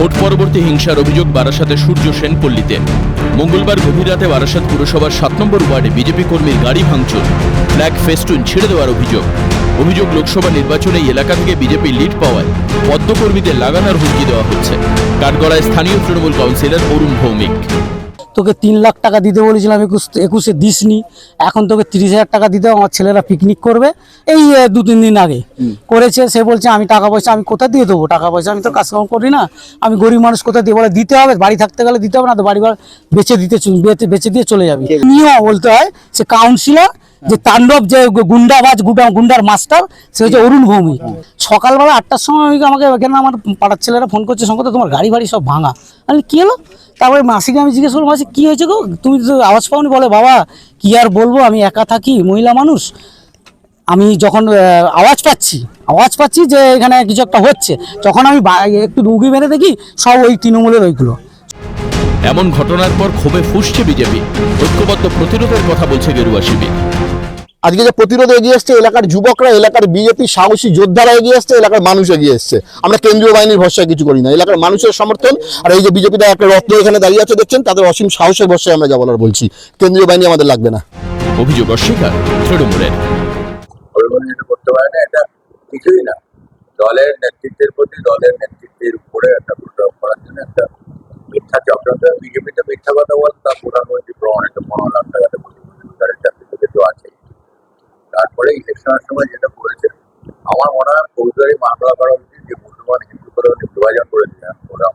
Vote পরবর্তী হিংসার অভিযোগ বারাসাতে সূর্য সেন পল্লীতে। মঙ্গলবার গভীর রাতে বারাসাত পুরসভার সাত নম্বর ওয়ার্ডে বিজেপি কর্মীর গাড়ি ভাঙচুর ব্ল্যাক ফেস্টুন ছেড়ে দেওয়ার অভিযোগ। অভিযোগ লোকসভা নির্বাচনে এলাকা থেকে বিজেপি লিড পাওয়ায় পদ্মকর্মীদের লাগানোর হুমকি দেওয়া হচ্ছে। কাঠগড়ায় স্থানীয় তৃণমূল কাউন্সিলর অরুণ ভৌমিক। তোকে তিন লাখ টাকা দিতে বলেছিলাম একুশ একুশে দিসনি। এখন তোকে তিরিশ হাজার টাকা দিতে আমার ছেলেরা পিকনিক করবে। এই দু তিন দিন আগে করেছে সে বলছে আমি টাকা পয়সা আমি কোথায় দিয়ে দেবো? টাকা পয়সা আমি তো কাজকর্ম করি না। আমি গরিব মানুষ কোথায় দিয়ে বলে দিতে হবে বাড়ি থাকতে গেলে দিতে হবে না তো বাড়ি বেচে দিতে বেচে দিয়ে চলে যাবে। নিয়েও বলতে হয় সে কাউন্সিলর যে তাণ্ডব যে গুন্ডাবাজ গুন্ডা গুন্ডার মাস্টার, সে হচ্ছে অরুণ ভৌমিক। সকালবেলা আটটার সময় আমি আমাকে এখানে আমার পাড়ার ছেলেরা ফোন করছে সঙ্গে তোমার গাড়ি বাড়ি সব ভাঙা। আমি কি হলো? তারপরে মাসিকে আমি জিজ্ঞেস করলাম, মাসি, কী হয়েছে গো? তুমি তো আওয়াজ পাওনি? বলে, বাবা, কি আর বলব? আমি একা থাকি, মহিলা মানুষ। আমি যখন আওয়াজ পাচ্ছি আওয়াজ পাচ্ছি যে এখানে কিছু একটা হচ্ছে যখন আমি একটু রুগী মেরে দেখি, সব ওই তৃণমূলের ওইগুলো। এমন ঘটনার পর ক্ষোভে ফুসছে বিজেপি। ঐক্যবদ্ধ প্রতিরোধের কথা বলছে গেরুয়া শিবির। আজকে যে প্রতিরোধ এগিয়ে এসছে এলাকার যুবকরা এলাকার বিজেপি সাহসী যোদ্ধারা এগিয়ে এসছে এলাকার মানুষ এগিয়ে এসছে। আমরা কেন্দ্রীয় বাহিনীর ভরসায় কিছু করি না। এলাকার মানুষের সমর্থন আর এই যে বিজেপিটা একটা রত্ন এখানে দাঁড়িয়ে আছে দেখছেন? তাদের অসীম সাহসের ভরসায় আমরা যা বলার বলছি। কেন্দ্রীয় বাহিনী আমাদের লাগবে না। অভিযোগ অস্বীকার তৃণমূলের। করতে পারে না এটা কিছুই না। দলের নেতৃত্বের প্রতি দলের নেতৃত্বের উপরে একটা প্রচার করার জন্য একটা বিজেপিতে মিথ্যা কথা বল, তার প্রধানমন্ত্রী প্রমাণ একটা পনেরো লাখ টাকাতে প্রতিনিধিকারের চাকরি তো আছেই তারপরে ইলেকশনের সময় যেটা করেছে, আমার মনে হয় ফৌজদারি মামলা করা উচিত যে মুসলমান হিন্দু করে উনি বিভাজন ওরা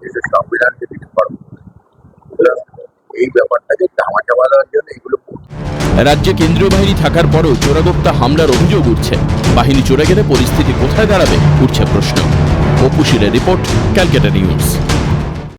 দেশের সংবিধানকে সুতরাং এই ব্যাপারটাকে ধামাচাপা দেওয়ার জন্য করছে। রাজ্যে কেন্দ্রীয় বাহিনী থাকার পরও চোরাগোপ্তা হামলার অভিযোগ উঠছে। বাহিনী চলে গেলে পরিস্থিতি কোথায় দাঁড়াবে, উঠছে প্রশ্ন। অপুশিলের রিপোর্ট ক্যালকাটা নিউজ।